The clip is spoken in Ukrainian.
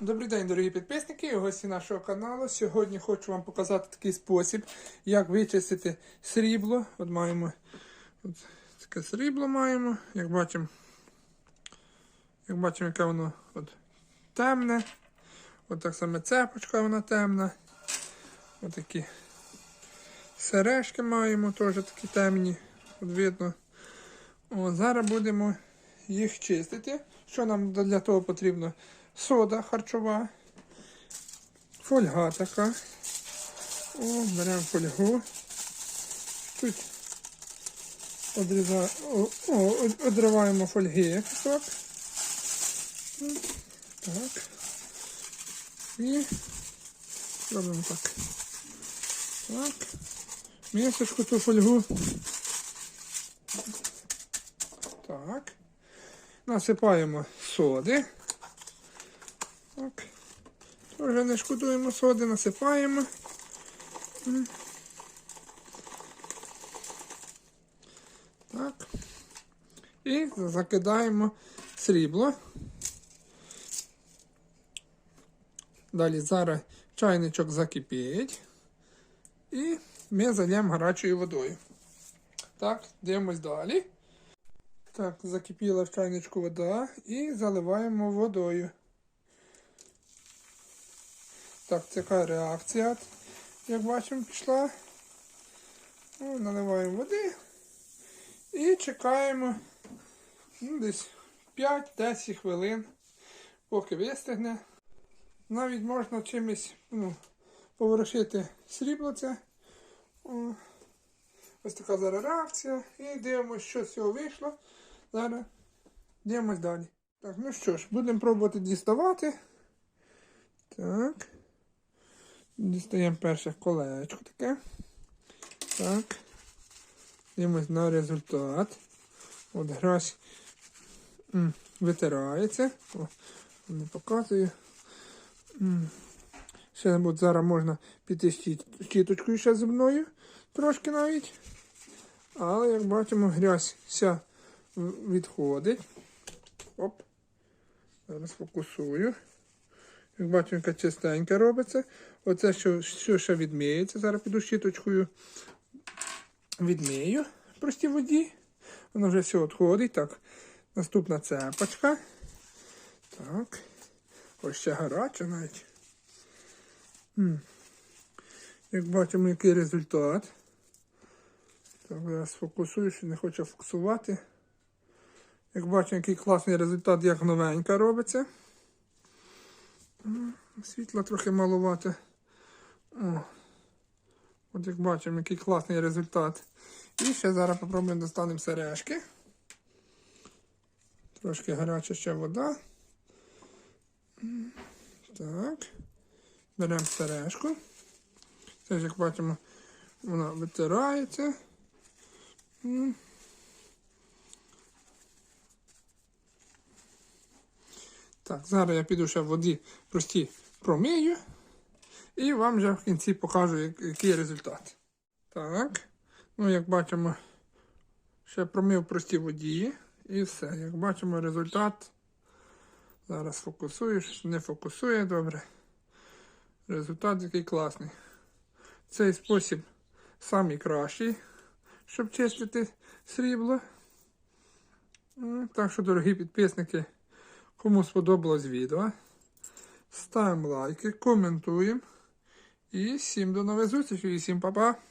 Добрий день, дорогі підписники і гості нашого каналу. Сьогодні хочу вам показати такий спосіб, як вичистити срібло. От маємо от таке срібло маємо. Як бачимо, як бачимо, яке воно от темне. От так само цепочка вона темна. От такі сережки маємо, теж такі темні. От видно. О, зараз будемо їх чистити. Що нам для того потрібно? Сода харчова, фольга така. О, беремо фольгу. Тут одриваємо фольги кусок. М, Так. І робимо так. Так. Місочку ту фольгу. Так. Насипаємо соди. Так. Тоже не шкодуємо соди, насипаємо. Так. І закидаємо срібло. Далі зараз чайничок закипить. І ми зальємо гарячою водою. Так, дивимось далі. Так, закипіла в чайничку вода і заливаємо водою. Так, така реакція, як бачимо, пішла. Ну, наливаємо води і чекаємо ну, десь 5-10 хвилин, поки вистигне. Навіть можна чимось ну, поворушити срібло це. Ось така зараз реакція. І дивимося, що з цього вийшло. Зараз дивимось далі. Так, ну що ж, будемо пробувати діставати. Так. Дістаємо перше колечко таке. Так. Дивимось на результат. От гразь витирається. О, не показую. Ще от зараз можна піти щіточкою ще зубною. Трошки навіть. Але як бачимо, грязь вся відходить. Оп. Зараз фокусую. Як бачимо, чистенька робиться. Оце що, що ще відмиється. Зараз піду щіточкою відмию в простій воді. Воно вже все відходить. Так. Наступна цепочка. Так. Ось ще гаряча навіть. Як бачимо, який результат. Так, зараз фокусую, що не хочу фокусувати. Як бачимо, який класний результат, як новенька робиться. Світла трохи малувати. О. От як бачимо, який класний результат. І ще зараз попробуємо достанемо сережки. Трошки гаряча ще вода. Так. Беремо сережку. Теж, як бачимо, вона витирається. Так, зараз я піду ще в воді прості промию. І вам вже в кінці покажу, який результат. Так. Ну, як бачимо, ще промив в простій воді. І все. Як бачимо, результат. Зараз фокусую, не фокусує, добре. Результат який класний. Цей спосіб самий кращий, щоб чистити срібло. Так що, дорогі підписники, кому сподобалось відео, ставимо лайки, коментуємо. І всім до нових зустрічей, і всім па-па!